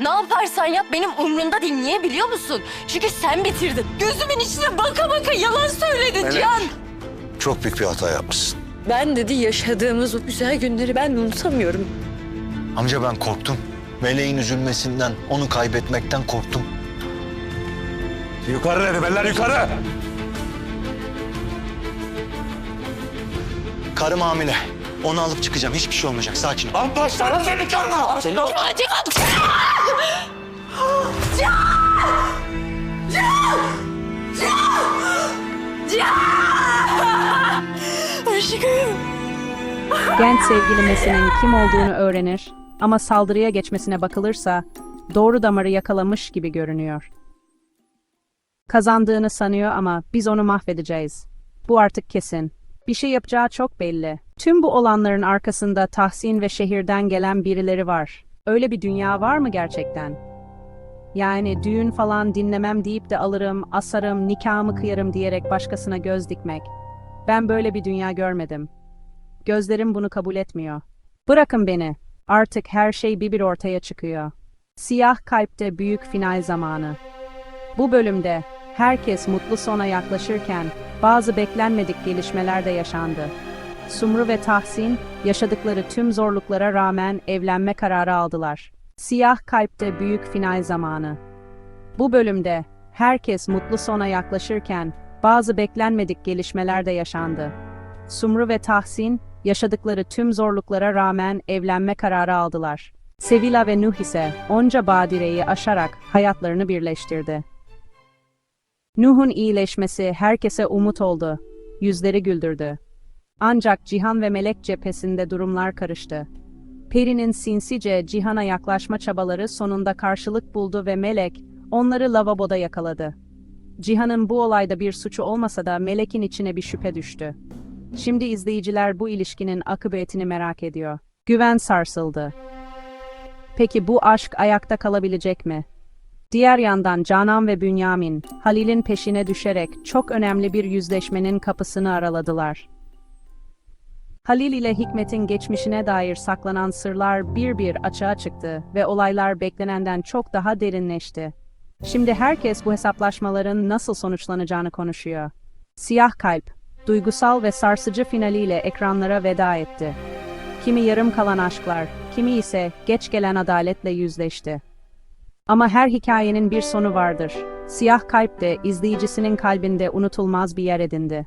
Ne yaparsan yap benim umrumda değil. Niye biliyor musun? Çünkü sen bitirdin. Gözümün içine baka baka yalan söyledin Melek. Cihan. Çok büyük bir hata yapmışsın. Ben dedi yaşadığımız o güzel günleri ben unutamıyorum. Amca ben korktum. Meleğin üzülmesinden, onu kaybetmekten korktum. Yukarı dedi beller yukarı. Karım hamile. Onu alıp çıkacağım. Hiçbir şey olmayacak. Sakin ol. Lan başlarım seni karma. Seni Aşkım. Genç sevgilimesinin kim olduğunu öğrenir ama saldırıya geçmesine bakılırsa doğru damarı yakalamış gibi görünüyor. Kazandığını sanıyor ama biz onu mahvedeceğiz. Bu artık kesin. Bir şey yapacağı çok belli. Tüm bu olanların arkasında Tahsin ve şehirden gelen birileri var. Öyle bir dünya var mı gerçekten? Yani düğün falan dinlemem deyip de alırım, asarım, nikahımı kıyarım diyerek başkasına göz dikmek. Ben böyle bir dünya görmedim. Gözlerim bunu kabul etmiyor. Bırakın beni. Artık her şey bir bir ortaya çıkıyor. Siyah kalpte büyük final zamanı. Bu bölümde herkes mutlu sona yaklaşırken bazı beklenmedik gelişmeler de yaşandı. Sumru ve Tahsin yaşadıkları tüm zorluklara rağmen evlenme kararı aldılar. Siyah kalpte büyük final zamanı. Bu bölümde herkes mutlu sona yaklaşırken bazı beklenmedik gelişmeler de yaşandı. Sumru ve Tahsin yaşadıkları tüm zorluklara rağmen evlenme kararı aldılar. Sevila ve Nuh ise onca badireyi aşarak hayatlarını birleştirdi. Nuh'un iyileşmesi herkese umut oldu. Yüzleri güldürdü. Ancak Cihan ve Melek cephesinde durumlar karıştı. Peri'nin sinsice Cihan'a yaklaşma çabaları sonunda karşılık buldu ve Melek onları lavaboda yakaladı. Cihan'ın bu olayda bir suçu olmasa da Melek'in içine bir şüphe düştü. Şimdi izleyiciler bu ilişkinin akıbetini merak ediyor. Güven sarsıldı. Peki bu aşk ayakta kalabilecek mi? Diğer yandan Canan ve Bünyamin, Halil'in peşine düşerek çok önemli bir yüzleşmenin kapısını araladılar. Halil ile Hikmet'in geçmişine dair saklanan sırlar bir bir açığa çıktı ve olaylar beklenenden çok daha derinleşti. Şimdi herkes bu hesaplaşmaların nasıl sonuçlanacağını konuşuyor. Siyah Kalp, duygusal ve sarsıcı finaliyle ekranlara veda etti. Kimi yarım kalan aşklar, kimi ise geç gelen adaletle yüzleşti. Ama her hikayenin bir sonu vardır. Siyah Kalp de izleyicisinin kalbinde unutulmaz bir yer edindi.